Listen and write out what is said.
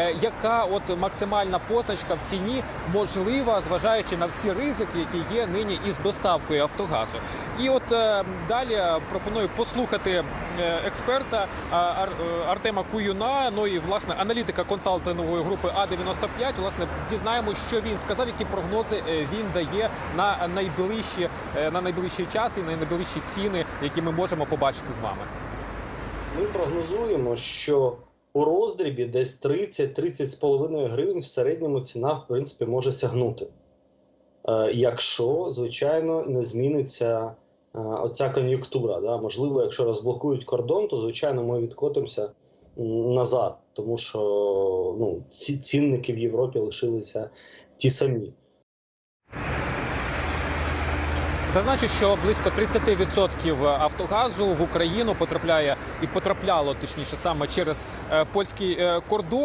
е, яка от максимальна позначка в ціні можлива, зважаючи на всі ризики, які є нині із доставкою Автогазу. І от е, далі пропоную послухати е, експерта Ар- Артема Куюна, ну і власне аналітика консалтингової групи А95. Власне дізнаємося, що він сказав, які прогнози він дає на найближчі на найближчий час і на найближчі ціни, які ми можемо побачити з вами. Ми прогнозуємо, що у роздрібі десь 30-30,5 гривень в середньому ціна, в принципі, може сягнути. Е, якщо, звичайно, не зміниться е, оця кон'юнктура. Да? Можливо, якщо розблокують кордон, то звичайно ми відкотимося назад, тому що ну, ці цінники в Європі лишилися ті самі. Зазначу, що близько 30% Автогазу в Україну потрапляє і потрапляло точніше саме через е, польський е, кордон.